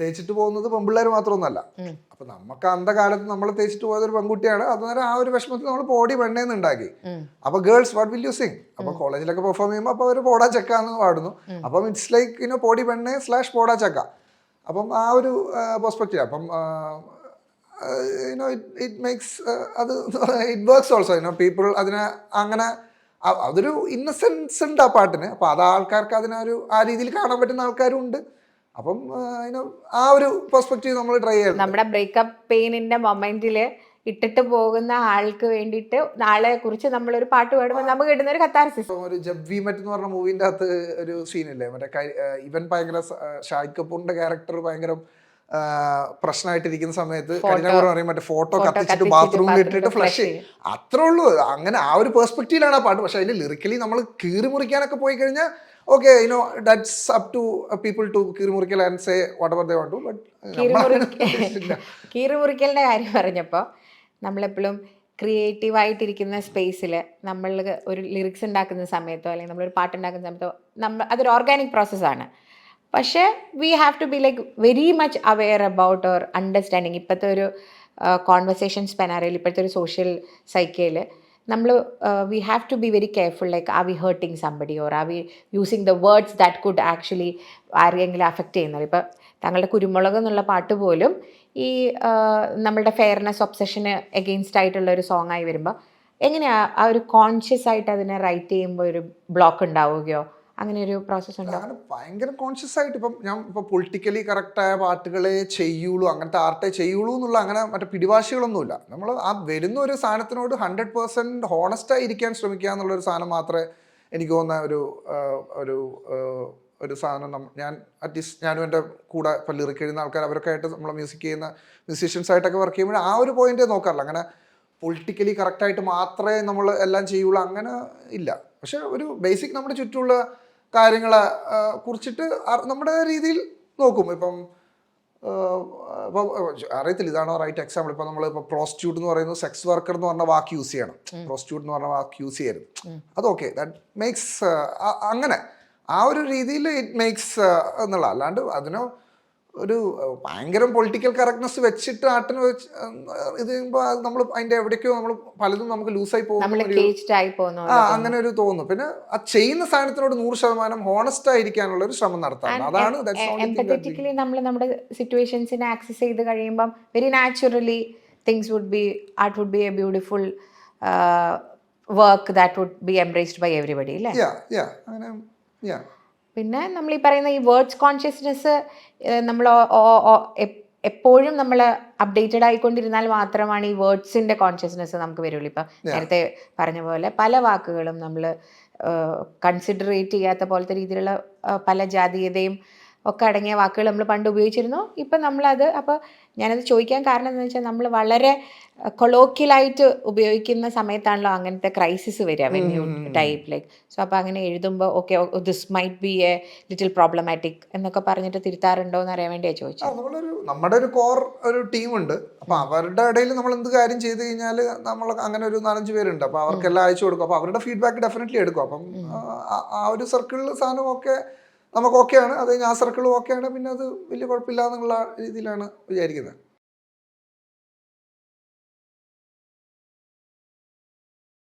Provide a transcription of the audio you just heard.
തേച്ചിട്ട് പോകുന്നത് പെൺപിള്ളേർ മാത്രമൊന്നുമല്ല ഉം. അപ്പൊ നമുക്ക് അന്ത കാലത്ത് നമ്മൾ തേച്ചിട്ട് പോയത് ഒരു പെൺകുട്ടിയാണ്. അതുനേരം ആ ഒരു വിഷമത്തിൽ നമ്മൾ പോടി വെണ്ണേന്ന് ഉണ്ടാക്കി. അപ്പൊ girls what will you sing അപ്പൊ കോളേജിലൊക്കെ പെർഫോം ചെയ്യുമ്പോൾ അപ്പൊ അവർ പോടാ ചക്ക എന്ന് പാടുന്നു. അപ്പം ഇറ്റ്സ് ലൈക്ക് ഇനോ പോടി വെണ്ണേ സ്ലാഷ് പോടാ ചക്ക. അപ്പം ആ ഒരു പെർസ്പെക്റ്റീവ് അപ്പം you know it it makes അത് it works also you know people അതിനെ അങ്ങനെ അതൊരു ഇന്നസെൻസ് ഉണ്ട് ആ പാട്ടിന്. അപ്പോൾ അത് ആൾക്കാർക്ക് അതിനൊരു ആ രീതിയിൽ കാണാൻ പറ്റുന്ന ആൾക്കാരും ഉണ്ട്. അപ്പം ആ ഒരു പെർസ്പെക്റ്റീവ് നമ്മൾ ട്രൈ ചെയ്യണം. നമ്മുടെ ബ്രേക്കപ്പ് പെയിനിന്റെ മൊമെന്റിൽ ഇട്ടിട്ട് പോകുന്ന ആൾക്ക് വേണ്ടിയിട്ട് നാളെ കുറിച്ച് നമ്മൾ ഒരു പാട്ട് പാടുമ്പോൾ നമുക്ക് കിട്ടുന്ന ഒരു കത്താർസിസ് ഒരു ജബ് വി മറ്റ് എന്ന് പറഞ്ഞ മൂവിന്റെ അകത്ത് ഒരു സീനില്ലേ മറ്റേ ഇവൻ ഭയങ്കര ഷാഹിദ് കപൂറിന്റെ ക്യാരക്ടർ ഭയങ്കര പ്രശ്നമായിട്ടിരിക്കുന്ന സമയത്ത് പറയും മറ്റേ ഫോട്ടോ കത്തിച്ചിട്ട് ബാത്റൂമിൽ ഇട്ടിട്ട് ഫ്ലഷ് ചെയ്യും. അത്രേ ഉള്ളൂ. അങ്ങനെ ആ ഒരു പെർസ്പെക്റ്റീവിലാണ് ആ പാട്ട്. പക്ഷെ അതിൽ ലിറിക്കലി നമ്മൾ കീറി മുറിക്കാനൊക്കെ പോയി കഴിഞ്ഞാൽ okay you know that's up to people to കീറി മുറിക്കൽ and say whatever they want to but കീറി മുറിക്കലിന്റെ കാര്യം പറഞ്ഞപ്പോൾ നമ്മളെപ്പോഴും ക്രിയേറ്റീവായിട്ടിരിക്കുന്ന സ്പേസിൽ നമ്മൾ ഒരു ലിറിക്സ് ഉണ്ടാക്കുന്ന സമയത്തോ അല്ലെങ്കിൽ നമ്മളൊരു പാട്ട് ഉണ്ടാക്കുന്ന സമയത്തോ നമ്മൾ അതൊരു ഓർഗാനിക് പ്രോസസ്സാണ് പക്ഷേ we have to be like very much aware about or understanding ഇപ്പോഴത്തെ ഒരു കോൺവെർസേഷൻ സ്പെനാറിയിൽ ഇപ്പോഴത്തെ ഒരു സോഷ്യൽ സൈക്കയിൽ നമ്മൾ we have to be very careful like ah we hurting somebody or ah we using the words that could actually ആരെങ്കിലും affect ചെയ്യുന്നത്? ഇപ്പം താങ്കളുടെ കുരുമുളക് എന്നുള്ള പാട്ട് പോലും ഈ നമ്മളുടെ ഫെയർനെസ് ഒബ്സഷന് എഗെയിൻസ്റ്റ് ആയിട്ടുള്ള ഒരു സോങ് ആയി വരുമ്പോൾ എങ്ങനെയാ ആ ഒരു കോൺഷ്യസ് ആയിട്ട് അതിനെ റൈറ്റ് ചെയ്യുമ്പോൾ ഒരു ബ്ലോക്ക് ഉണ്ടാവുകയോ അങ്ങനെ ഒരു പ്രോസസ് ഉണ്ട് ഭയങ്കര കോൺഷ്യസ് ആയിട്ട് ഇപ്പം ഞാൻ ഇപ്പൊ പൊളിറ്റിക്കലി കറക്റ്റായ പാട്ടുകളെ ചെയ്യുള്ളൂ അങ്ങനത്തെ ആർട്ടേ ചെയ്യുള്ളൂ എന്നുള്ള അങ്ങനെ മറ്റേ പിടിവാശികളൊന്നുമില്ല. നമ്മൾ ആ വരുന്ന ഒരു സാധനത്തിനോട് ഹൺഡ്രഡ് ഹോണസ്റ്റ് ആയിരിക്കാൻ ശ്രമിക്കുക എന്നുള്ള ഒരു സാധനം മാത്രമേ എനിക്ക് തോന്നുന്ന ഒരു ഒരു ഒരു സാധനം ഞാൻ അറ്റ്ലീസ്റ്റ് ഞാനും എന്റെ കൂടെ ഇപ്പം ലിറിക് എഴുതുന്ന ആൾക്കാർ അവരൊക്കെ ആയിട്ട് നമ്മൾ മ്യൂസിക് ചെയ്യുന്ന മ്യൂസീഷ്യൻസ് ആയിട്ടൊക്കെ വർക്ക് ചെയ്യുമ്പോൾ ആ ഒരു പോയിന്റ് നോക്കാറില്ല. അങ്ങനെ പൊളിറ്റിക്കലി കറക്റ്റായിട്ട് മാത്രമേ നമ്മൾ എല്ലാം ചെയ്യുള്ളൂ അങ്ങനെ ഇല്ല. പക്ഷെ ഒരു ബേസിക് നമ്മുടെ ചുറ്റുമുള്ള കാര്യങ്ങളെ കുറിച്ചിട്ട് നമ്മുടെ രീതിയിൽ നോക്കും. ഇപ്പം ആ, ഇപ്പം അറിയത്തില്ല ഇതാണോ റൈറ്റ് എക്സാമ്പിൾ ഇപ്പൊ നമ്മൾ ഇപ്പോൾ പ്രോസ്റ്റിറ്റ്യൂട്ട് എന്ന് പറയുന്നത് സെക്സ് വർക്കർ എന്ന് പറഞ്ഞ വാക്ക് യൂസ് ചെയ്യണം. പ്രോസ്റ്റിറ്റ്യൂട്ട് എന്ന് പറഞ്ഞ വാക്ക് യൂസ് ചെയ്യരുത്. അത് ഓക്കെ ദാറ്റ് മേക്സ് അങ്ങനെ. ആ ഒരു രീതിയിൽ ഇറ്റ് മേക്സ് എന്നുള്ള അല്ലാണ്ട് അതിനോ ഒരു ഭയങ്കര പൊളിറ്റിക്കൽ കറക്റ്റ്നെസ് വെച്ചിട്ട് ആട്ടിന് വെച്ച് ഇത് ചെയ്യുമ്പോൾ നമ്മൾ അതിന്റെ എവിടേക്കോ നമ്മൾ പലതും നമുക്ക് ലൂസായി പോകുന്നു ആ അങ്ങനെ ഒരു തോന്നുന്നു പിന്നെ ആ ചെയ്യുന്ന സാധനത്തിനോട് നൂറ് ശതമാനം ഹോണസ്റ്റ് ആയിരിക്കാനുള്ള ഒരു ശ്രമം നടത്താം അതാണ് നമ്മൾ നമ്മുടെ സിറ്റുവേഷൻസിനെ ആക്സസ് ചെയ്ത് കഴിയുമ്പം very naturally things would be art would be a beautiful work that would be embraced by everybody അല്ലേ യാ യാ അങ്ങനെ yeah. പിന്നെ നമ്മൾ ഈ പറയുന്ന ഈ വേർഡ്സ് കോൺഷ്യസ്നെസ് നമ്മൾ എപ്പോഴും നമ്മൾ അപ്ഡേറ്റഡ് ആയിക്കൊണ്ടിരുന്നാൽ മാത്രമാണ് ഈ വേർഡ്സിന്റെ കോൺഷ്യസ്നെസ് നമുക്ക് വരുള്ളൂ. ഇപ്പം നേരത്തെ പറഞ്ഞ പോലെ പല വാക്കുകളും നമ്മൾ കൺസിഡറേറ്റ് ചെയ്യാത്ത പോലത്തെ രീതിയിലുള്ള പല ജാതീയതയും ഒക്കെ അടങ്ങിയ വാക്കുകൾ നമ്മൾ പണ്ട് ഉപയോഗിച്ചിരുന്നു. ഇപ്പം നമ്മളത് അപ്പോൾ ഞാനത് ചോദിക്കാൻ കാരണം എന്താണെന്ന് വെച്ചാൽ നമ്മൾ വളരെ കൊളോക്കിയലായിട്ട് ഉപയോഗിക്കുന്ന സമയത്താണല്ലോ അങ്ങനത്തെ ക്രൈസിസ് വരിക when you type like so അപ്പോൾ അങ്ങനെ എഴുതുമ്പോൾ okay this might be a little problematic എന്നൊക്കെ പറഞ്ഞിട്ട് തിരുത്താറുണ്ടോ എന്ന് അറിയാൻ വേണ്ടിയാണ് ചോദിച്ചത്. നമ്മളൊരു നമ്മുടെ ഒരു കോർ ഒരു ടീമുണ്ട് അപ്പോൾ അവരുടെ ഇടയിൽ നമ്മൾ എന്ത് കാര്യം ചെയ്ത് കഴിഞ്ഞാൽ നമ്മൾ അങ്ങനെ ഒരു നാലഞ്ച് പേരുണ്ട്. അപ്പോൾ അവർക്കെല്ലാം അയച്ചു കൊടുക്കും. അപ്പോൾ അവരുടെ ഫീഡ്ബാക്ക് ഡെഫിനറ്റ്ലി എടുക്കും. അപ്പം ആ- ഒരു സർക്കിളിൽ സാധനം ഒക്കെ നമുക്ക് ഓക്കെയാണ് അത് കഴിഞ്ഞ് ആ സർക്കിളും ഓക്കെയാണ് പിന്നെ അത് വലിയ കുഴപ്പമില്ല എന്നുള്ള രീതിയിലാണ് വിചാരിക്കുന്നത്.